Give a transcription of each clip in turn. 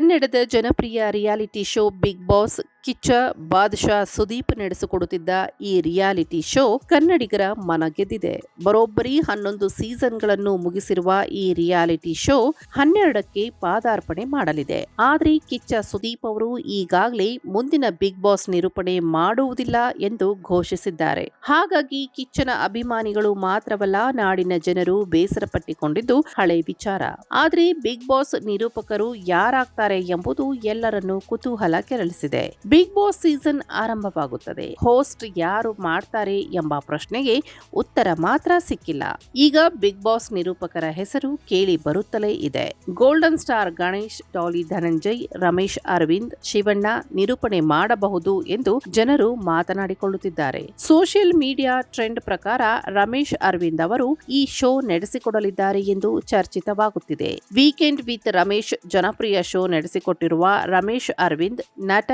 ಕನ್ನಡದ ಜನಪ್ರಿಯ reality show Big Boss Kichcha Badshah Sudeep ನಡೆಸಿಕೊಡುತ್ತಿದ್ದ ಈ ರಿಯಾಲಿಟಿ ಶೋ ಕನ್ನಡಿಗರ ಮನ ಗೆದ್ದಿದೆ ಬರೋಬ್ಬರಿ ಹನ್ನೊಂದು ಸೀಸನ್ಗಳನ್ನು ಮುಗಿಸಿರುವ ಈ ರಿಯಾಲಿಟಿ ಶೋ ಹನ್ನೆರಡಕ್ಕೆ ಪಾದಾರ್ಪಣೆ ಮಾಡಲಿದೆ. ಆದ್ರೆ ಕಿಚ್ಚ ಸುದೀಪ್ ಅವರು ಈಗಾಗಲೇ ಮುಂದಿನ ಬಿಗ್ ಬಾಸ್ ನಿರೂಪಣೆ ಮಾಡುವುದಿಲ್ಲ ಎಂದು ಘೋಷಿಸಿದ್ದಾರೆ. ಹಾಗಾಗಿ ಕಿಚ್ಚನ ಅಭಿಮಾನಿಗಳು ಮಾತ್ರವಲ್ಲ, ನಾಡಿನ ಜನರು ಬೇಸರ ಪಟ್ಟಿಕೊಂಡಿದ್ದು ಹಳೆ ವಿಚಾರ. ಆದ್ರೆ ಬಿಗ್ ಬಾಸ್ ನಿರೂಪಕರು ಯಾರಾಗ್ತಾರೆ ಎಂಬುದು ಎಲ್ಲರನ್ನೂ ಕುತೂಹಲ ಕೆರಳಿಸಿದೆ. ಬಿಗ್ ಬಾಸ್ ಸೀಸನ್ ಆರಂಭವಾಗುತ್ತದೆ. ಹೋಸ್ಟ್ ಯಾರು ಮಾಡ್ತಾರೆ ಎಂಬ ಪ್ರಶ್ನೆಗೆ ಉತ್ತರ ಮಾತ್ರ ಸಿಕ್ಕಿಲ್ಲ. ಈಗ ಬಿಗ್ ಬಾಸ್ ನಿರೂಪಕರ ಹೆಸರು ಕೇಳಿ ಬರುತ್ತಲೇ ಇದೆ. ಗೋಲ್ಡನ್ ಸ್ಟಾರ್ ಗಣೇಶ್ ಡಾಲಿ ಧನಂಜಯ್, ರಮೇಶ್ ಅರವಿಂದ್, ಶಿವಣ್ಣ ನಿರೂಪಣೆ ಮಾಡಬಹುದು ಎಂದು ಜನರು ಮಾತನಾಡಿಕೊಳ್ಳುತ್ತಿದ್ದಾರೆ. ಸೋಷಿಯಲ್ ಮೀಡಿಯಾ ಟ್ರೆಂಡ್ ಪ್ರಕಾರ ರಮೇಶ್ ಅರವಿಂದ್ ಅವರು ಈ ಶೋ ನಡೆಸಿಕೊಡಲಿದ್ದಾರೆ ಎಂದು ಚರ್ಚಿತವಾಗುತ್ತಿದೆ. ವೀಕೆಂಡ್ ವಿತ್ ರಮೇಶ್ ಜನಪ್ರಿಯ ಶೋ ನಡೆಸಿಕೊಟ್ಟಿರುವ ರಮೇಶ್ ಅರವಿಂದ್ ನಟ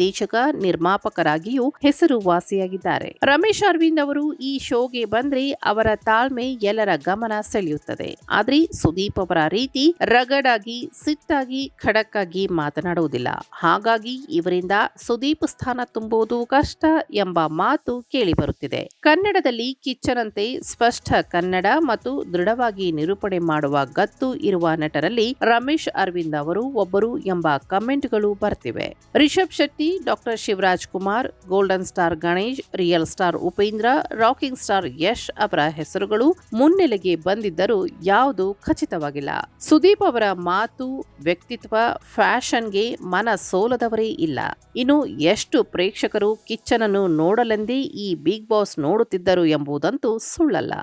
ನಿರ್ದೇಶಕ, ನಿರ್ಮಾಪಕರಾಗಿಯೂ ಹೆಸರುವಾಸಿಯಾಗಿದ್ದಾರೆ. ರಮೇಶ್ ಅರವಿಂದ್ ಅವರು ಈ ಶೋಗೆ ಬಂದ್ರೆ ಅವರ ತಾಳ್ಮೆ ಎಲ್ಲರ ಗಮನ ಸೆಳೆಯುತ್ತದೆ. ಆದ್ರೆ ಸುದೀಪ್ ಅವರ ರೀತಿ ರಗಡಾಗಿ, ಸಿಟ್ಟಾಗಿ ಖಡಕ್ ಆಗಿ ಮಾತನಾಡುವುದಿಲ್ಲ. ಹಾಗಾಗಿ ಇವರಿಂದ ಸುದೀಪ್ ಸ್ಥಾನ ತುಂಬುವುದು ಕಷ್ಟ ಎಂಬ ಮಾತು ಕೇಳಿಬರುತ್ತಿದೆ. ಕನ್ನಡದಲ್ಲಿ ಕಿಚ್ಚನಂತೆ ಸ್ಪಷ್ಟ ಕನ್ನಡ ಮತ್ತು ದೃಢವಾಗಿ ನಿರೂಪಣೆ ಮಾಡುವ ಗತ್ತು ಇರುವ ನಟರಲ್ಲಿ ರಮೇಶ್ ಅರವಿಂದ್ ಅವರು ಒಬ್ಬರು ಎಂಬ ಕಮೆಂಟ್ಗಳು ಬರ್ತಿವೆ. Rishab Shetty doctor Shivaraj Kumar, golden star Ganesh, real star Upendra, rocking star Yash ಅವರ ಹೆಸರುಗಳು ಮುನ್ನೆಲೆಗೆ ಬಂದಿದ್ದರೂ ಯಾವುದು ಖಚಿತವಾಗಿಲ್ಲ. ಸುದೀಪ್ ಅವರ ಮಾತು, ವ್ಯಕ್ತಿತ್ವ, ಫ್ಯಾಷನ್ಗೆ ಮನ ಸೋಲದವರೇ ಇಲ್ಲ. ಇನ್ನು ಎಷ್ಟು ಪ್ರೇಕ್ಷಕರು ಕಿಚ್ಚನನ್ನು ನೋಡಲೆಂದೇ ಈ ಬಿಗ್ ಬಾಸ್ ನೋಡುತ್ತಿದ್ದರು ಎಂಬುದಂತೂ ಸುಳ್ಳಲ್ಲ.